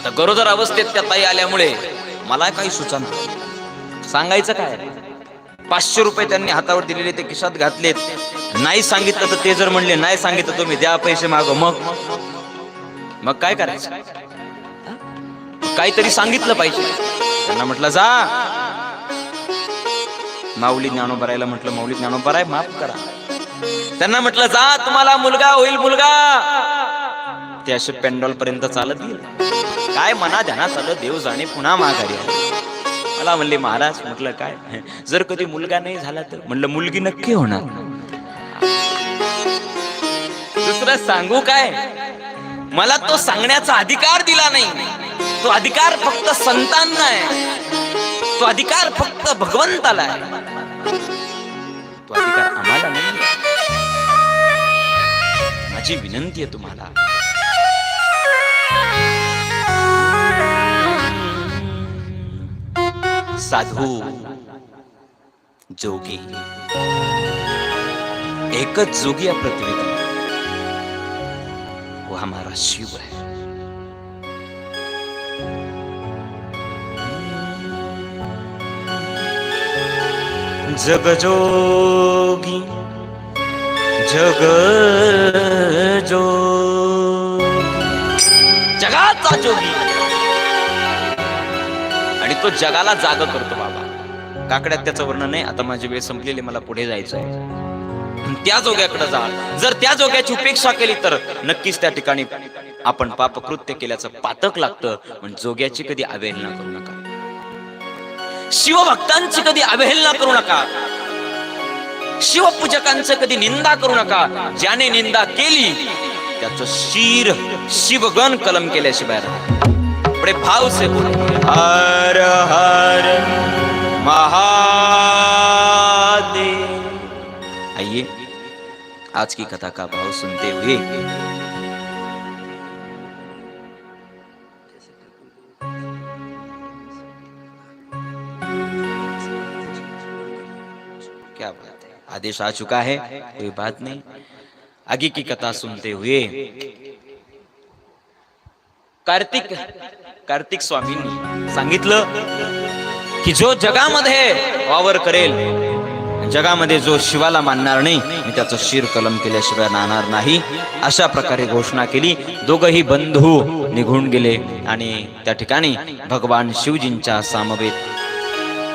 आता गरोदर अवस्थेत त्या ताई आल्यामुळे मला काही सुचना सांगायचं काय? पाचशे रुपये त्यांनी हातावर दिलेले ते खिशात घातलेत. नाही सांगितलं तर ते जर म्हणले नाही सांगितलं तुम्ही द्या पैसे माग मग. मग काय करायचं? काहीतरी सांगितलं पाहिजे. त्यांना म्हटलं जा. माऊली ज्ञानोबरायला म्हटलं माऊली ज्ञानोबराय माफ करा. त्यांना म्हटलं जा तुम्हाला मुलगा होईल मुलगा. ते असे पेंडॉल पर्यंत चालत गेले. काय मना ध्यानात आलं देव जाणे पुन्हा माघारी मला म्हणले महाराज म्हटलं काय? जर कधी मुलगा नाही झाला तर? म्हणलं मुलगी नक्की होणार. दुसरं सांगू काय? मला तो सांगण्याचा अधिकार दिला नाही. तो अधिकार फक्त संतांना आहे. तो अधिकार फक्त भगवंताला आहे. तो अधिकार आम्हाला नाही माझी विनंती आहे तुम्हाला. साधू जोगी. एकच जोगी या पृथ्वीत वो हमारा शिव है जग जोगी जग जो जगाचा जोगी. तो जगाला जाग करतो बाबा. काकड्यात त्याचं वर्णन नाही आता माझी वेळ संपलेली मला पुढे जायचं आहे त्या जोग्याकडे जा. जर त्या जोग्याची उपेक्षा केली तर नक्कीच त्या ठिकाणी आपण पापकृत्य केल्याचं पातक लागतं पण जोग्याची कधी अवहेलना करू नका. शिवभक्तांची कधी अवहेलना करू नका. शिवपूजकांचं कधी निंदा करू नका. ज्याने निंदा केली त्याचं शिर शिवगण कलम केल्याशिवाय राहत बड़े भाव से बोले। हर हर महादेव। आइए, आज की कथा का भाव सुनते हुए। क्या बात है? आदेश आ चुका है, कोई बात नहीं। आगे की कथा सुनते हुए कार्तिक कार्तिक स्वामींनी सांगितलं की जो जगामध्ये वावर करेल जगामध्ये जो शिवाला मानणार नाही मी त्याचं शिर कलम केल्याशिवाय राहणार नाही अशा प्रकारे घोषणा केली. दोघही बंधू निघून गेले आणि त्या ठिकाणी भगवान शिवजींच्या सामवेत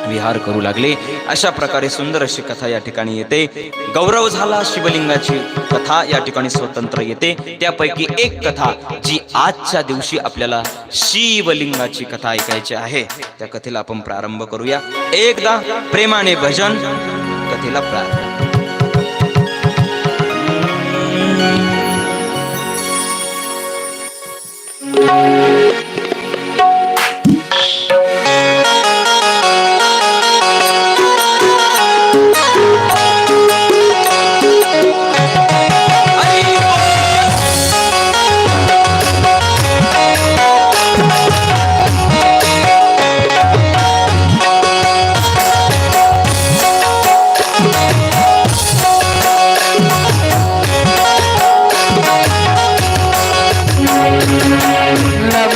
विहार करू लागले. अशा प्रकारे सुंदर अशी कथा या ठिकाणी येते. गौरव झाला शिवलिंगाची कथा या ठिकाणी स्वतंत्र येते. त्यापैकी एक कथा जी आजच्या दिवशी आपल्याला शिवलिंगाची कथा ऐकायची आहे. त्या कथेला आपण प्रारंभ करूया. एकदा प्रेमाने भजन कथेला प्रारंभ.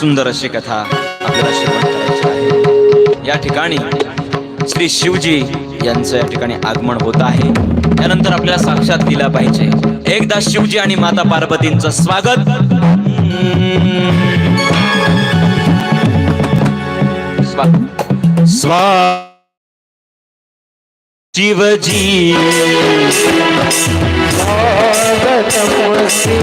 सुंदर अशी कथा आपल्याला करायची आहे. या ठिकाणी श्री शिवजी यांचं या ठिकाणी आगमन होत आहे. त्यानंतर आपल्याला साक्षात दिला पाहिजे. एकदा शिवजी आणि माता पार्वतींचं स्वागत. स्वा- स्वा शिवजी. शिव